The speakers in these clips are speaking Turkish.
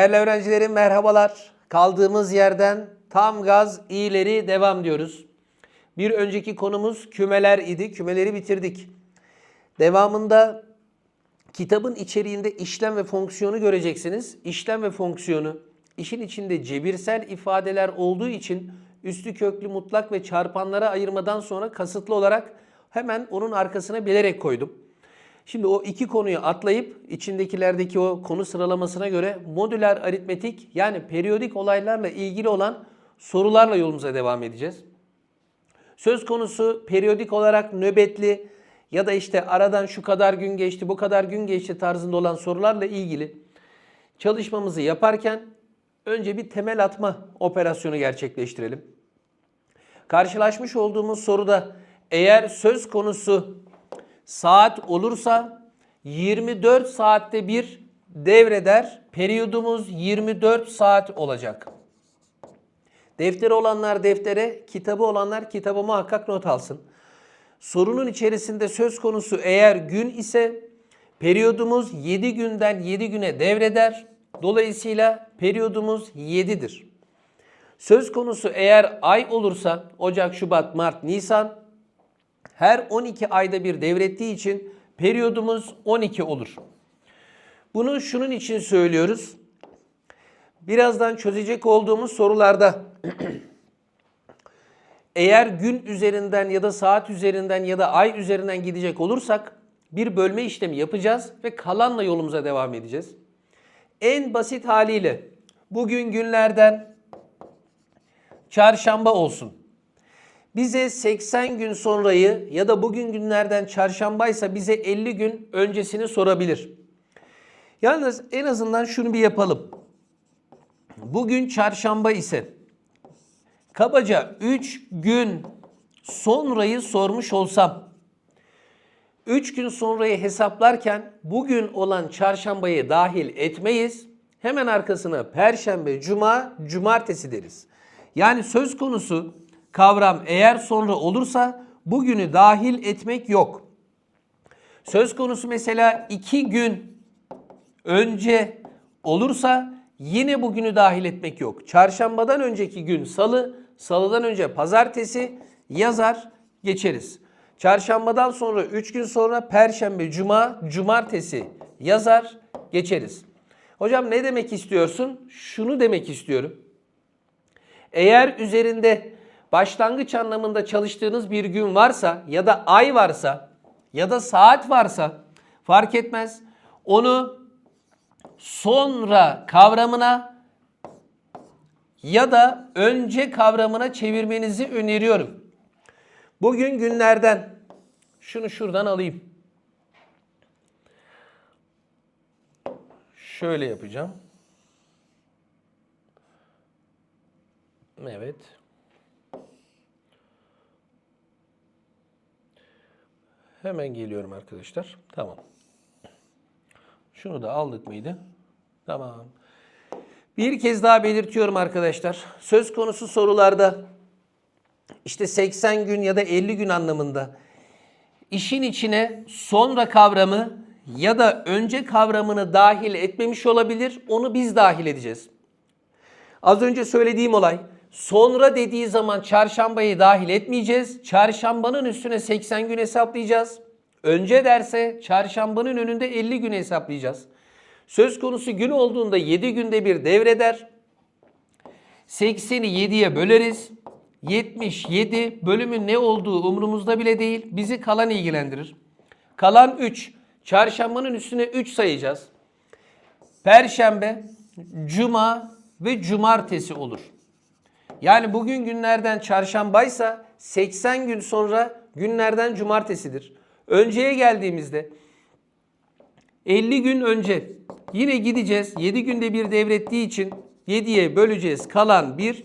Değerli öğrencilerim merhabalar. Kaldığımız yerden tam gaz ileri devam diyoruz. Bir önceki konumuz kümeler idi. Kümeleri bitirdik. Devamında kitabın içeriğinde işlem ve fonksiyonu göreceksiniz. İşlem ve fonksiyonu işin içinde cebirsel ifadeler olduğu için üstü köklü mutlak ve çarpanlara ayırmadan sonra kasıtlı olarak hemen onun arkasına bilerek koydum. Şimdi o iki konuyu atlayıp içindekilerdeki o konu sıralamasına göre modüler aritmetik yani periyodik olaylarla ilgili olan sorularla yolumuza devam edeceğiz. Söz konusu periyodik olarak nöbetli ya da işte aradan şu kadar gün geçti, bu kadar gün geçti tarzında olan sorularla ilgili çalışmamızı yaparken önce bir temel atma operasyonu gerçekleştirelim. Karşılaşmış olduğumuz soruda eğer söz konusu saat olursa 24 saatte bir devreder. Periyodumuz 24 saat olacak. Defteri olanlar deftere, kitabı olanlar kitaba muhakkak not alsın. Sorunun içerisinde söz konusu eğer gün ise periyodumuz 7 günden 7 güne devreder. Dolayısıyla periyodumuz 7'dir. Söz konusu eğer ay olursa Ocak, Şubat, Mart, Nisan her 12 ayda bir devrettiği için periyodumuz 12 olur. Bunu şunun için söylüyoruz. Birazdan çözecek olduğumuz sorularda eğer gün üzerinden ya da saat üzerinden ya da ay üzerinden gidecek olursak bir bölme işlemi yapacağız ve kalanla yolumuza devam edeceğiz. En basit haliyle bugün günlerden çarşamba olsun. Bize 80 gün sonrayı ya da bugün günlerden çarşambaysa bize 50 gün öncesini sorabilir. Yalnız en azından şunu bir yapalım. Bugün çarşamba ise kabaca 3 gün sonrayı sormuş olsam 3 gün sonrayı hesaplarken bugün olan çarşambayı dahil etmeyiz. Hemen arkasına perşembe, cuma, cumartesi deriz. Yani söz konusu kavram eğer sonra olursa bugünü dahil etmek yok. Söz konusu mesela 2 gün önce olursa yine bugünü dahil etmek yok. Çarşambadan önceki gün salı, salıdan önce pazartesi yazar geçeriz. Çarşambadan sonra 3 gün sonra perşembe, cuma, cumartesi yazar geçeriz. Hocam ne demek istiyorsun? Şunu demek istiyorum. Eğer üzerinde başlangıç anlamında çalıştığınız bir gün varsa ya da ay varsa ya da saat varsa fark etmez. Onu sonra kavramına ya da önce kavramına çevirmenizi öneriyorum. Bugün günlerden şunu şuradan alayım. Şöyle yapacağım. Evet. Hemen geliyorum arkadaşlar. Tamam. Şunu da aldık mıydı? Tamam. Bir kez daha belirtiyorum arkadaşlar. Söz konusu sorularda işte 80 gün ya da 50 gün anlamında işin içine sonra kavramı ya da önce kavramını dahil etmemiş olabilir. Onu biz dahil edeceğiz. Az önce söylediğim olay sonra dediği zaman çarşambayı dahil etmeyeceğiz. Çarşambanın üstüne 80 gün hesaplayacağız. Önce derse çarşambanın önünde 50 gün hesaplayacağız. Söz konusu gün olduğunda 7 günde bir devreder. 80'i 7'ye böleriz. 77 bölümün ne olduğu umurumuzda bile değil. Bizi kalan ilgilendirir. Kalan 3. Çarşambanın üstüne 3 sayacağız. Perşembe, cuma ve cumartesi olur. Yani bugün günlerden çarşambaysa 80 gün sonra günlerden cumartesidir. Önceye geldiğimizde 50 gün önce yine gideceğiz. 7 günde bir devrettiği için 7'ye böleceğiz. Kalan 1.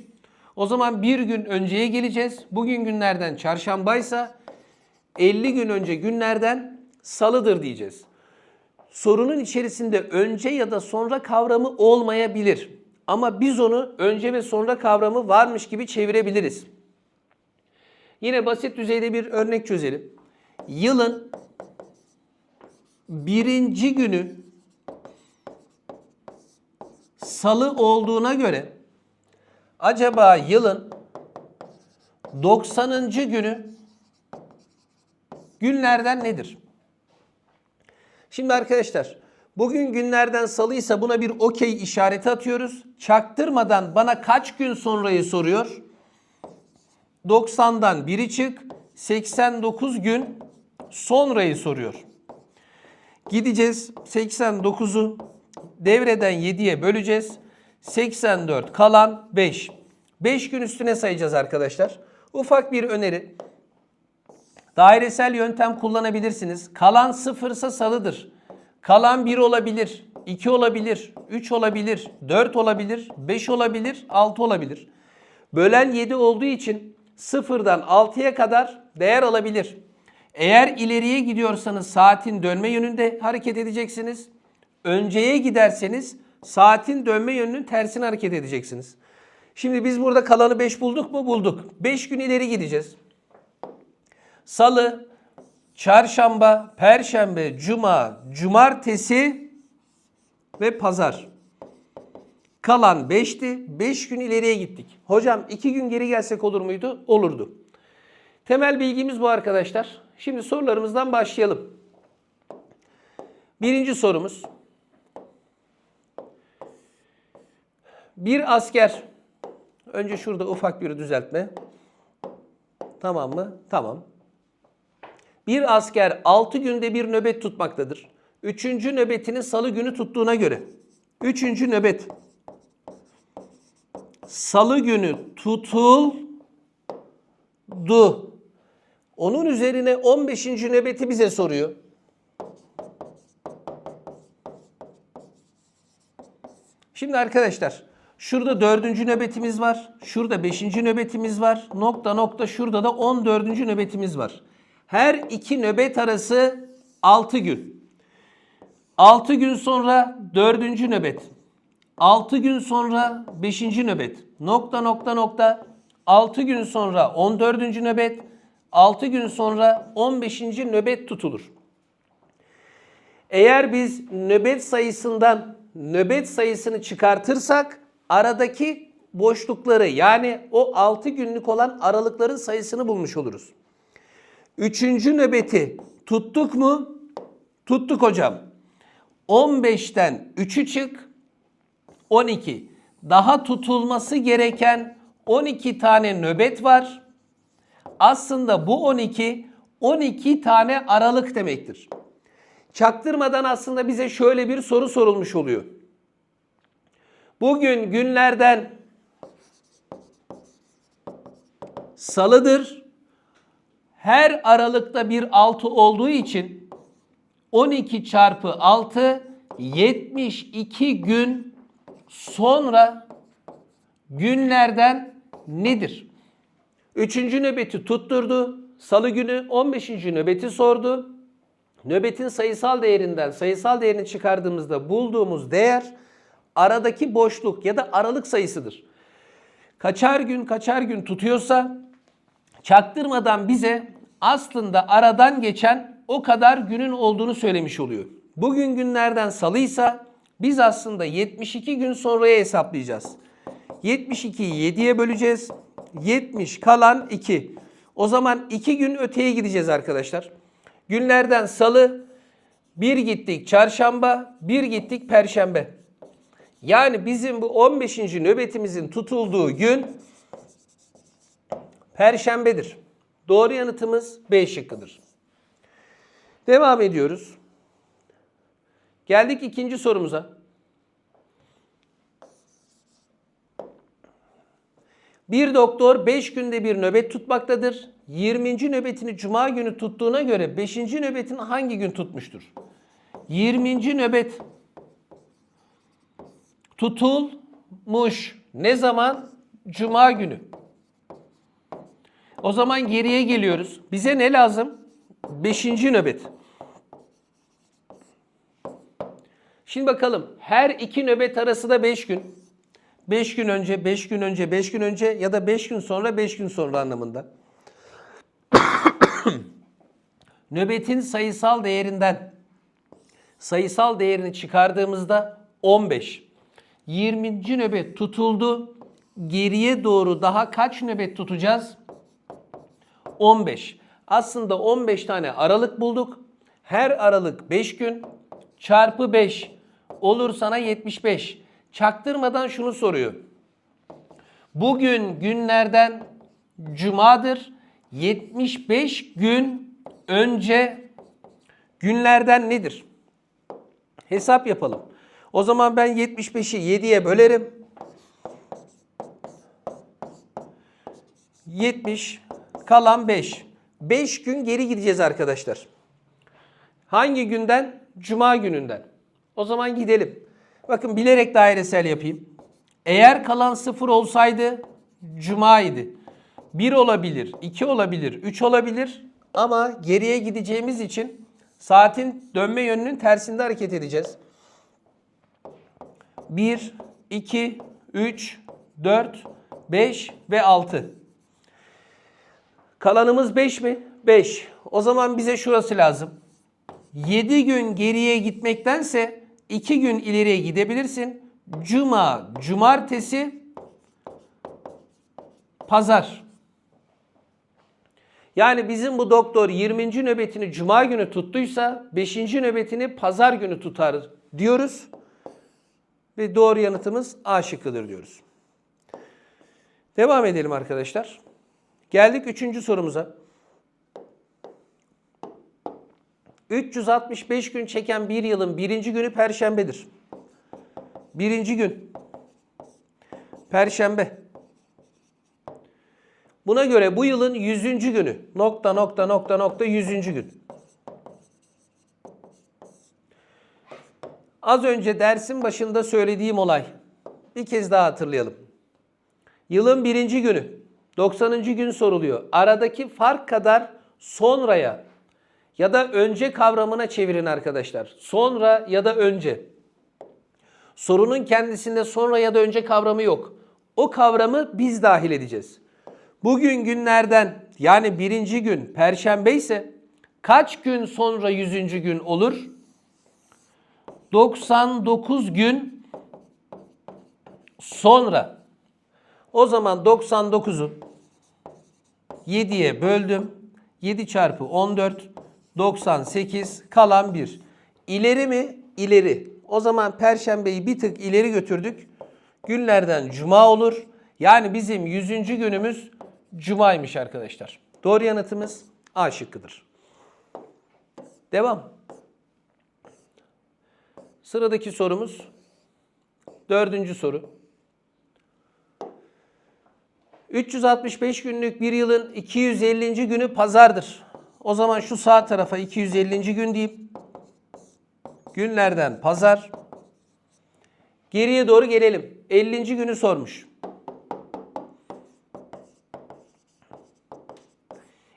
O zaman bir gün önceye geleceğiz. Bugün günlerden çarşambaysa 50 gün önce günlerden salıdır diyeceğiz. Sorunun içerisinde önce ya da sonra kavramı olmayabilir. Ama biz onu önce ve sonra kavramı varmış gibi çevirebiliriz. Yine basit düzeyde bir örnek çözelim. Yılın birinci günü salı olduğuna göre acaba yılın 90. günü günlerden nedir? Şimdi arkadaşlar bugün günlerden salıysa buna bir okey işareti atıyoruz. Çaktırmadan bana kaç gün sonrayı soruyor. 90'dan biri çık 89 gün sonrayı soruyor. Gideceğiz 89'u devreden 7'ye böleceğiz. 84 kalan 5. 5 gün üstüne sayacağız arkadaşlar. Ufak bir öneri. Dairesel yöntem kullanabilirsiniz. Kalan sıfırsa salıdır. Kalan 1 olabilir, 2 olabilir, 3 olabilir, 4 olabilir, 5 olabilir, 6 olabilir. Bölen 7 olduğu için sıfırdan 6'ya kadar değer alabilir. Eğer ileriye gidiyorsanız saatin dönme yönünde hareket edeceksiniz. Önceye giderseniz saatin dönme yönünün tersine hareket edeceksiniz. Şimdi biz burada kalanı 5 bulduk mu? Bulduk. 5 gün ileri gideceğiz. Salı, çarşamba, perşembe, cuma, cumartesi ve pazar. Kalan 5'ti. 5 gün ileriye gittik. Hocam 2 gün geri gelsek olur muydu? Olurdu. Temel bilgimiz bu arkadaşlar. Şimdi sorularımızdan başlayalım. Birinci sorumuz. Bir asker, önce şurada ufak bir düzeltme. Tamam mı? Tamam. Bir asker 6 günde bir nöbet tutmaktadır. Üçüncü nöbetini salı günü tuttuğuna göre. Üçüncü nöbet. Salı günü tutuldu. Onun üzerine 15. nöbeti bize soruyor. Şimdi arkadaşlar şurada dördüncü nöbetimiz var. Şurada beşinci nöbetimiz var. Nokta nokta şurada da 14. nöbetimiz var. Her iki nöbet arası 6 gün. 6 gün sonra dördüncü nöbet. 6 gün sonra 5. nöbet. Nokta nokta nokta 6 gün sonra 14. nöbet. 6 gün sonra 15. nöbet tutulur. Eğer biz nöbet sayısından nöbet sayısını çıkartırsak aradaki boşlukları yani o 6 günlük olan aralıkların sayısını bulmuş oluruz. Üçüncü nöbeti tuttuk mu? Tuttuk hocam. 15'ten 3'ü çık 12. Daha tutulması gereken 12 tane nöbet var. Aslında bu 12 12 tane aralık demektir. Çaktırmadan aslında bize şöyle bir soru sorulmuş oluyor. Bugün günlerden salıdır. Her aralıkta bir 6 olduğu için 12 çarpı 6 72 gün sonra günlerden nedir? Üçüncü nöbeti tutturdu. Salı günü 15. nöbeti sordu. Nöbetin sayısal değerinden sayısal değerini çıkardığımızda bulduğumuz değer aradaki boşluk ya da aralık sayısıdır. Kaçar gün kaçar gün tutuyorsa çaktırmadan bize aslında aradan geçen o kadar günün olduğunu söylemiş oluyor. Bugün günlerden salıysa biz aslında 72 gün sonraya hesaplayacağız. 72'yi 7'ye böleceğiz. 70 kalan 2. O zaman 2 gün öteye gideceğiz arkadaşlar. Günlerden salı, bir gittik çarşamba, bir gittik perşembe. Yani bizim bu 15. nöbetimizin tutulduğu gün perşembedir. Doğru yanıtımız B şıkkıdır. Devam ediyoruz. Geldik ikinci sorumuza. Bir doktor 5 günde bir nöbet tutmaktadır. 20. nöbetini cuma günü tuttuğuna göre 5. nöbetini hangi gün tutmuştur? 20. nöbet tutulmuş. Ne zaman? Cuma günü. O zaman geriye geliyoruz. Bize ne lazım? 5. nöbet. Şimdi bakalım. Her iki nöbet arası da 5 gün. 5 gün önce, 5 gün önce, 5 gün önce ya da 5 gün sonra, 5 gün sonra anlamında. Nöbetin sayısal değerinden sayısal değerini çıkardığımızda 15. 20. nöbet tutuldu. Geriye doğru daha kaç nöbet tutacağız? 15. Aslında 15 tane aralık bulduk. Her aralık 5 gün çarpı 5 olur sana 75. Çaktırmadan şunu soruyor. Bugün günlerden cumadır. 75 gün önce günlerden nedir? Hesap yapalım. O zaman ben 75'i 7'ye bölerim. 70 kalan 5. 5 gün geri gideceğiz arkadaşlar. Hangi günden? Cuma gününden. O zaman gidelim. Bakın bilerek dairesel yapayım. Eğer kalan 0 olsaydı Cuma idi. 1 olabilir, 2 olabilir, 3 olabilir ama geriye gideceğimiz için saatin dönme yönünün tersinde hareket edeceğiz. 1, 2, 3, 4, 5 ve 6. Kalanımız 5 mi? 5. O zaman bize şurası lazım. 7 gün geriye gitmektense 2 gün ileriye gidebilirsin. Cuma, cumartesi, pazar. Yani bizim bu doktor 20. nöbetini cuma günü tuttuysa 5. nöbetini pazar günü tutar diyoruz. Ve doğru yanıtımız A şıkkıdır diyoruz. Devam edelim arkadaşlar. Geldik üçüncü sorumuza. 365 gün çeken bir yılın birinci günü Perşembedir. Birinci gün. Perşembe. Buna göre bu yılın 100. günü. Nokta nokta nokta nokta 100. gün. Az önce dersin başında söylediğim olay. Bir kez daha hatırlayalım. Yılın birinci günü. 90. gün soruluyor. Aradaki fark kadar sonraya ya da önce kavramına çevirin arkadaşlar. Sonra ya da önce. Sorunun kendisinde sonra ya da önce kavramı yok. O kavramı biz dahil edeceğiz. Bugün günlerden yani birinci gün perşembe ise kaç gün sonra yüzüncü gün olur? 99 gün sonra. O zaman 99'u 7'ye böldüm. 7 çarpı 14 98 kalan 1. İleri mi? İleri. O zaman perşembeyi bir tık ileri götürdük. Günlerden cuma olur. Yani bizim 100. günümüz cumaymış arkadaşlar. Doğru yanıtımız A şıkkıdır. Devam. Sıradaki sorumuz dördüncü soru. 365 günlük bir yılın 250. günü pazardır. O zaman şu sağ tarafa 250. gün diyeyim. Günlerden pazar. Geriye doğru gelelim. 50. günü sormuş.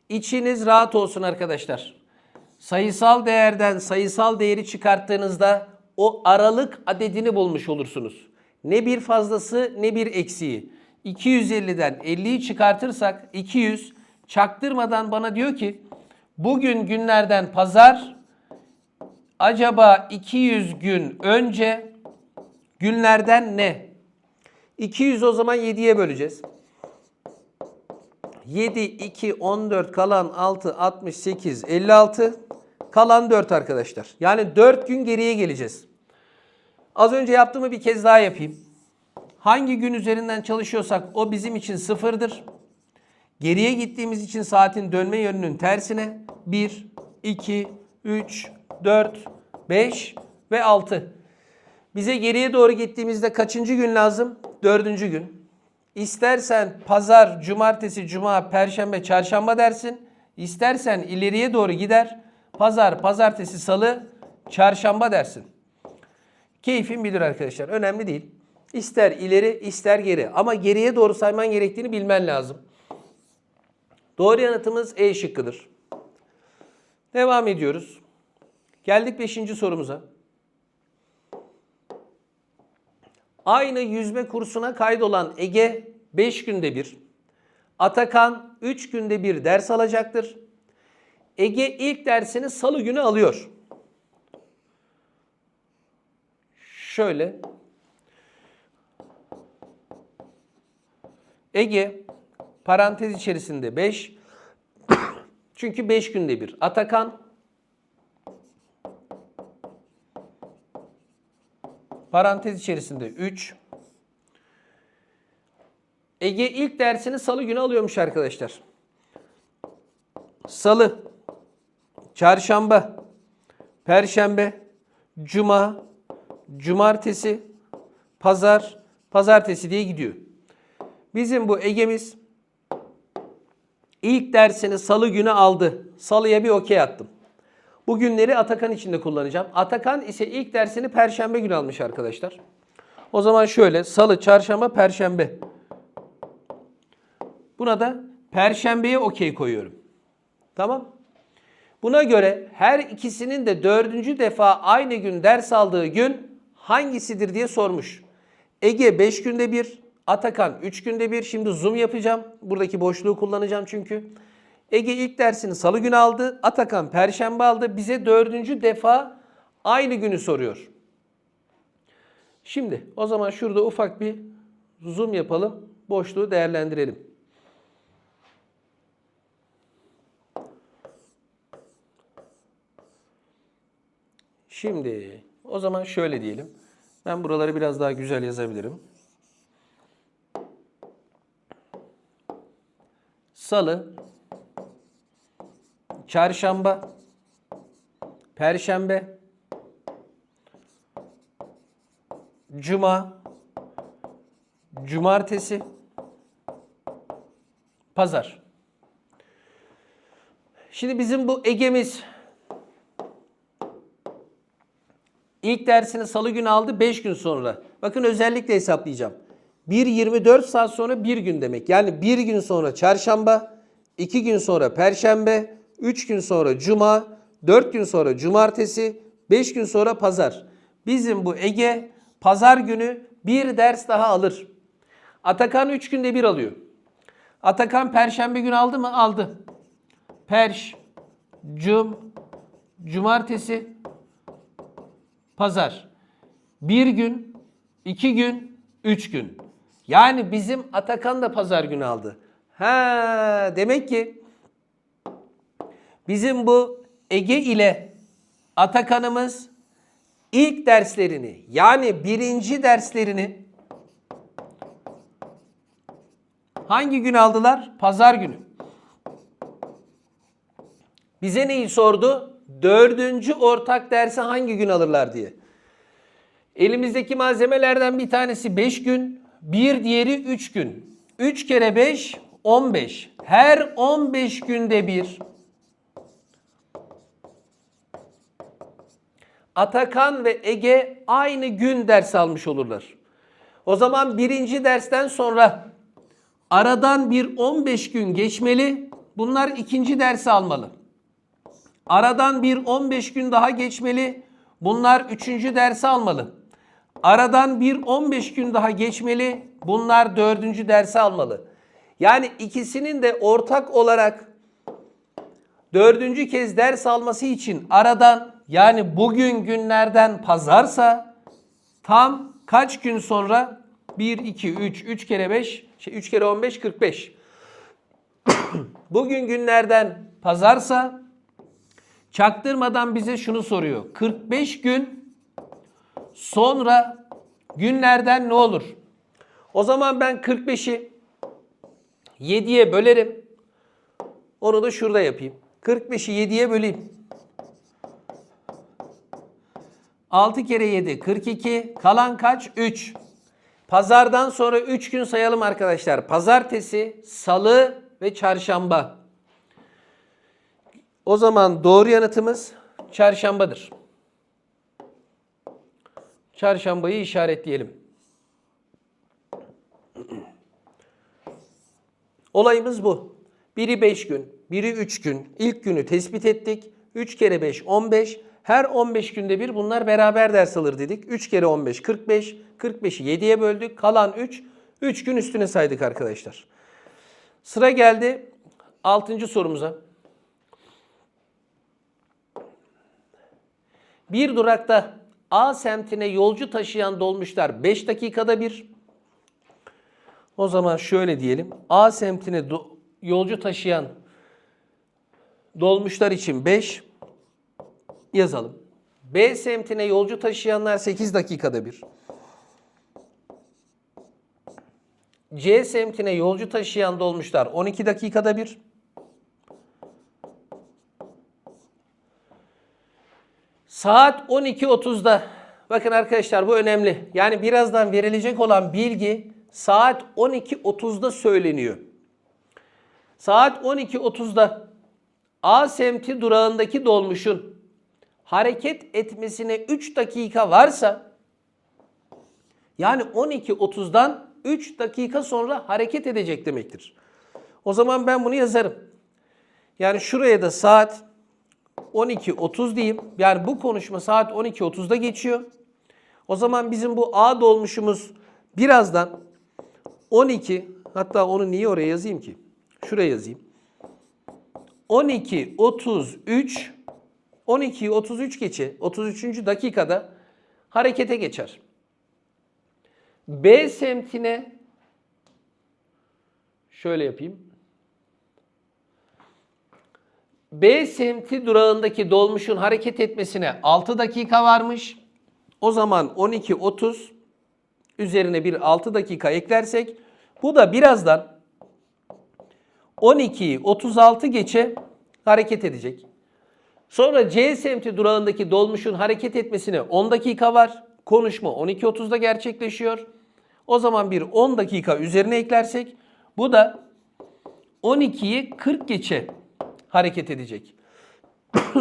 İçiniz rahat olsun arkadaşlar. Sayısal değerden sayısal değeri çıkarttığınızda o aralık adedini bulmuş olursunuz. Ne bir fazlası ne bir eksiği. 250'den 50'yi çıkartırsak 200 çaktırmadan bana diyor ki bugün günlerden pazar acaba 200 gün önce günlerden ne? 200 o zaman 7'ye böleceğiz. 7, 2, 14 kalan 6, 68, 56 kalan 4 arkadaşlar. Yani 4 gün geriye geleceğiz. Az önce yaptığımı bir kez daha yapayım. Hangi gün üzerinden çalışıyorsak o bizim için sıfırdır. Geriye gittiğimiz için saatin dönme yönünün tersine 1, 2, 3, 4, 5 ve 6. Bize geriye doğru gittiğimizde kaçıncı gün lazım? Dördüncü gün. İstersen pazar, cumartesi, cuma, perşembe, çarşamba dersin. İstersen ileriye doğru gider. Pazar, pazartesi, salı, çarşamba dersin. Keyfin bilir arkadaşlar. Önemli değil. İster ileri ister geri. Ama geriye doğru sayman gerektiğini bilmen lazım. Doğru yanıtımız E şıkkıdır. Devam ediyoruz. Geldik 5. sorumuza. Aynı yüzme kursuna kaydolan Ege 5 günde bir, Atakan 3 günde bir ders alacaktır. Ege ilk dersini salı günü alıyor. Şöyle. Ege parantez içerisinde 5. Çünkü 5 günde bir. Atakan parantez içerisinde 3. Ege ilk dersini salı günü alıyormuş arkadaşlar. Salı, çarşamba, perşembe, cuma, cumartesi, pazar, pazartesi diye gidiyor. Bizim bu Ege'miz ilk dersini salı günü aldı. Salıya bir okey attım. Bu günleri Atakan için de kullanacağım. Atakan ise ilk dersini perşembe günü almış arkadaşlar. O zaman şöyle salı, çarşamba, perşembe. Buna da perşembeye okey koyuyorum. Tamam. Buna göre her ikisinin de dördüncü defa aynı gün ders aldığı gün hangisidir diye sormuş. Ege 5 günde bir, Atakan 3 günde bir. Şimdi zoom yapacağım. Buradaki boşluğu kullanacağım çünkü. Ege ilk dersini salı günü aldı. Atakan perşembe aldı. Bize dördüncü defa aynı günü soruyor. Şimdi o zaman şurada ufak bir zoom yapalım. Boşluğu değerlendirelim. Şimdi o zaman şöyle diyelim. Ben buraları biraz daha güzel yazabilirim. Salı, çarşamba, perşembe, cuma, cumartesi, pazar. Şimdi bizim bu Ege'miz İlk dersini salı günü aldı 5 gün sonra. Bakın özellikle hesaplayacağım. 1-24 saat sonra bir gün demek. Yani bir gün sonra çarşamba, 2 gün sonra perşembe, 3 gün sonra cuma, 4 gün sonra cumartesi, 5 gün sonra pazar. Bizim bu Ege pazar günü bir ders daha alır. Atakan 3 günde bir alıyor. Atakan perşembe günü aldı mı? Aldı. Perş, cum, cumartesi, pazar. Bir gün, iki gün, üç gün. Yani bizim Atakan da pazar günü aldı. Ha, demek ki bizim bu Ege ile Atakan'ımız ilk derslerini yani birinci derslerini hangi gün aldılar? Pazar günü. Bize neyi sordu? Dördüncü ortak dersi hangi gün alırlar diye. Elimizdeki malzemelerden bir tanesi 5 gün, bir diğeri 3 gün. 3 kere 5, 15. Her 15 günde bir Atakan ve Ege aynı gün ders almış olurlar. O zaman birinci dersten sonra aradan bir 15 gün geçmeli. Bunlar ikinci dersi almalı. Aradan bir 15 gün daha geçmeli. Bunlar üçüncü dersi almalı. Aradan bir 15 gün daha geçmeli. Bunlar dördüncü dersi almalı. Yani ikisinin de ortak olarak dördüncü kez ders alması için aradan yani bugün günlerden pazarsa tam kaç gün sonra 1, 2, 3, 3 kere 5, şey 3 kere 15, 45. bugün günlerden pazarsa çaktırmadan bize şunu soruyor. 45 gün sonra günlerden ne olur? O zaman ben 45'i 7'ye bölerim. Onu da şurada yapayım. 45'i 7'ye böleyim. 6 kere 7 42. Kalan kaç? 3. Pazardan sonra 3 gün sayalım arkadaşlar. Pazartesi, salı ve çarşamba. O zaman doğru yanıtımız çarşambadır. Çarşambayı işaretleyelim. Olayımız bu. Biri 5 gün, biri 3 gün. İlk günü tespit ettik. 3 kere 5 15. Her 15 günde bir bunlar beraber ders alır dedik. 3 kere 15 45. 45'i 7'ye böldük. Kalan 3. 3 gün üstüne saydık arkadaşlar. Sıra geldi 6. sorumuza. Bir durakta A semtine yolcu taşıyan dolmuşlar 5 dakikada bir, O zaman şöyle diyelim. A semtine yolcu taşıyan dolmuşlar için 5 yazalım. B semtine yolcu taşıyanlar 8 dakikada bir. C semtine yolcu taşıyan dolmuşlar 12 dakikada bir. Saat 12.30'da bakın arkadaşlar bu önemli. Yani birazdan verilecek olan bilgi saat 12.30'da söyleniyor. Saat 12.30'da A semti durağındaki dolmuşun hareket etmesine 3 dakika varsa yani 12.30'dan 3 dakika sonra hareket edecek demektir. O zaman ben bunu yazarım. Yani şuraya da saat 12.30 diyeyim. Yani bu konuşma saat 12.30'da geçiyor. O zaman bizim bu A dolmuşumuz birazdan 12 hatta onu niye oraya yazayım ki? Şuraya yazayım. 12.33 12'yi 33 geçe 33. dakikada harekete geçer. B semtine şöyle yapayım. B semti durağındaki dolmuşun hareket etmesine 6 dakika varmış. O zaman 12.30 üzerine bir 6 dakika eklersek bu da birazdan 12'yi 36 geçe hareket edecek. Sonra C semti durağındaki dolmuşun hareket etmesine 10 dakika var. Konuşma 12.30'da gerçekleşiyor. O zaman bir 10 dakika üzerine eklersek bu da 12'yi 40 geçe hareket edecek.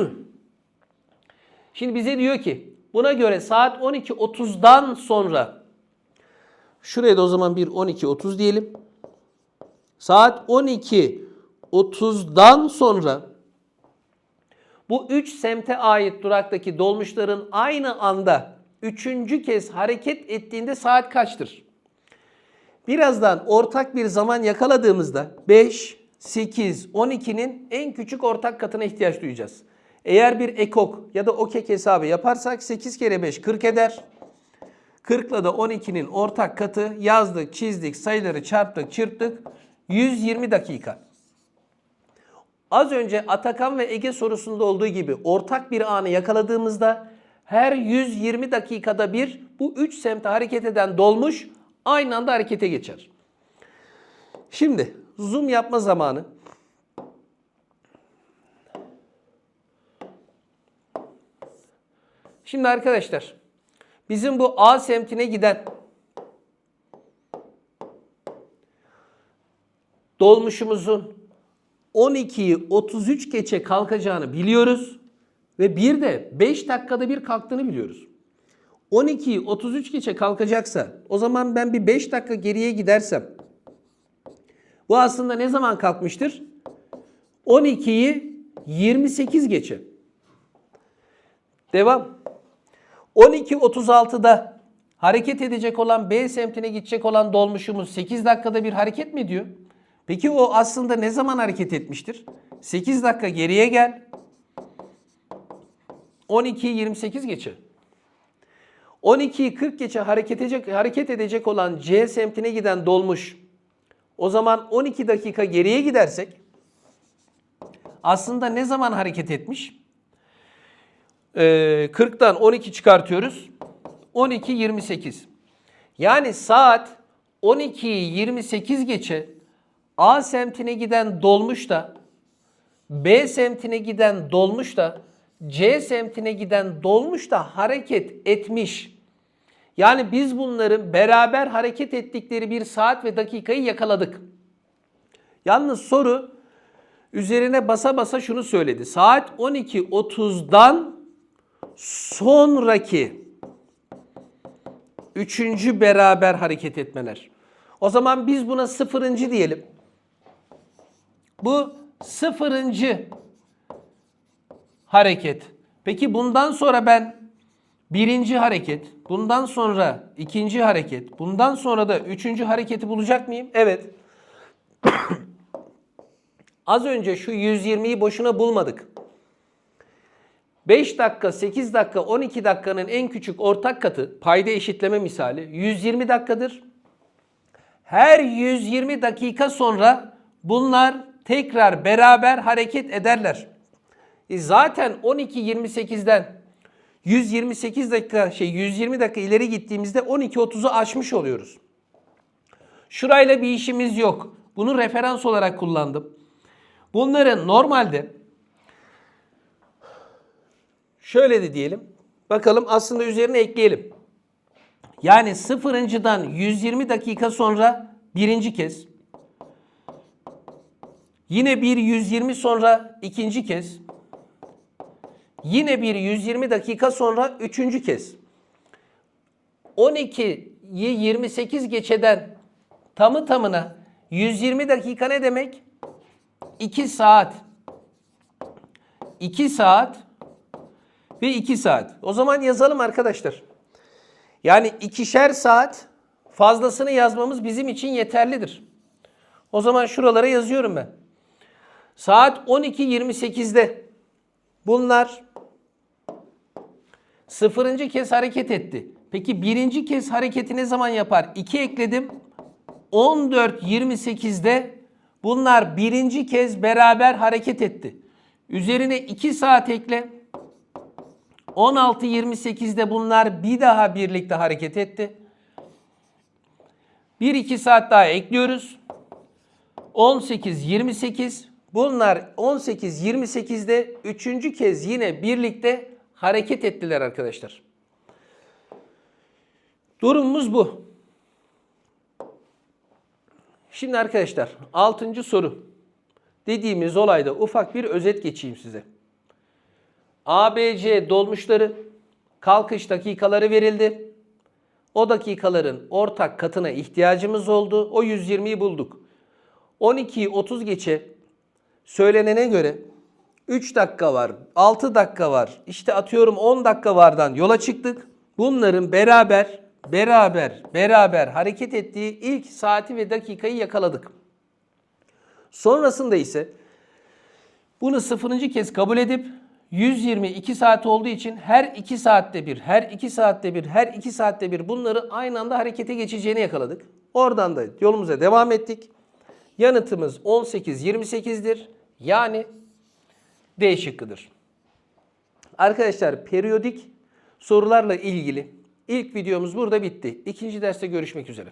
Şimdi bize diyor ki buna göre saat 12.30'dan sonra şuraya da o zaman bir 12.30 diyelim. Saat 12.30'dan sonra bu üç semte ait duraktaki dolmuşların aynı anda üçüncü kez hareket ettiğinde saat kaçtır? Birazdan ortak bir zaman yakaladığımızda 5, 8, 12'nin en küçük ortak katına ihtiyaç duyacağız. Eğer bir ekok ya da okek hesabı yaparsak 8 kere 5 40 eder. 40 ile de 12'nin ortak katı yazdık, çizdik, sayıları çarptık, çırptık. 120 dakika. Az önce Atakan ve Ege sorusunda olduğu gibi ortak bir anı yakaladığımızda her 120 dakikada bir bu 3 semte hareket eden dolmuş aynı anda harekete geçer. Şimdi zoom yapma zamanı. Şimdi arkadaşlar bizim bu A semtine giden dolmuşumuzun 12'yi 33 geçe kalkacağını biliyoruz ve bir de 5 dakikada bir kalktığını biliyoruz. 12'yi 33 geçe kalkacaksa o zaman ben bir 5 dakika geriye gidersem bu aslında ne zaman kalkmıştır? 12'yi 28 geçe. Devam. 12.36'da hareket edecek olan B semtine gidecek olan dolmuşumuz 8 dakikada bir hareket mi ediyor? Peki o aslında ne zaman hareket etmiştir? 8 dakika geriye gel. 12'yi 28 geçe. 12'yi 40 geçe hareket edecek, hareket edecek olan C semtine giden dolmuş. O zaman 12 dakika geriye gidersek aslında ne zaman hareket etmiş? Ee, 40'tan 12 çıkartıyoruz. 12 28. Yani saat 12'yi 28 geçe A semtine giden dolmuş da B semtine giden dolmuş da C semtine giden dolmuş da hareket etmiş. Yani biz bunların beraber hareket ettikleri bir saat ve dakikayı yakaladık. Yalnız soru üzerine basa basa şunu söyledi. Saat 12.30'dan sonraki üçüncü beraber hareket etmeler. O zaman biz buna sıfırıncı diyelim. Bu sıfırıncı hareket. Peki bundan sonra ben birinci hareket, bundan sonra ikinci hareket, bundan sonra da üçüncü hareketi bulacak mıyım? Evet. Az önce şu 120'yi boşuna bulmadık. 5 dakika, 8 dakika, 12 dakikanın en küçük ortak katı payda eşitleme misali 120 dakikadır. Her 120 dakika sonra bunlar tekrar beraber hareket ederler. E zaten 12.28'den 128 dakika şey 120 dakika ileri gittiğimizde 12.30'u aşmış oluyoruz. Şurayla bir işimiz yok. Bunu referans olarak kullandım. Bunların normalde şöyle de diyelim. Bakalım aslında üzerine ekleyelim. Yani sıfırıncıdan 120 dakika sonra birinci kez. Yine bir 120 sonra ikinci kez. Yine bir 120 dakika sonra üçüncü kez. 12'yi 28 geçeden tamı tamına 120 dakika ne demek? 2 saat. 2 saat ve 2 saat. O zaman yazalım arkadaşlar. Yani ikişer saat fazlasını yazmamız bizim için yeterlidir. O zaman şuralara yazıyorum ben. Saat 12.28'de bunlar sıfırıncı kez hareket etti. Peki birinci kez hareketi ne zaman yapar? 2 ekledim. 14.28'de bunlar birinci kez beraber hareket etti. Üzerine 2 saat ekle. 16.28'de bunlar bir daha birlikte hareket etti. 1-2 saat daha ekliyoruz. 18.28 bunlar 18.28'de üçüncü kez yine birlikte hareket ettiler arkadaşlar. Durumumuz bu. Şimdi arkadaşlar 6. soru. Dediğimiz olayda ufak bir özet geçeyim size. ABC dolmuşları kalkış dakikaları verildi. O dakikaların ortak katına ihtiyacımız oldu. O 120'yi bulduk. 12'yi 30 geçe söylenene göre 3 dakika var, 6 dakika var, işte atıyorum 10 dakika vardan yola çıktık. Bunların beraber, beraber, beraber hareket ettiği ilk saati ve dakikayı yakaladık. Sonrasında ise bunu sıfırıncı kez kabul edip 122 saat olduğu için her 2 saatte bir, her 2 saatte bir, her 2 saatte bir bunları aynı anda harekete geçeceğini yakaladık. Oradan da yolumuza devam ettik. Yanıtımız 18-28'dir. Yani D şıkkıdır. Arkadaşlar periyodik sorularla ilgili ilk videomuz burada bitti. İkinci derste görüşmek üzere.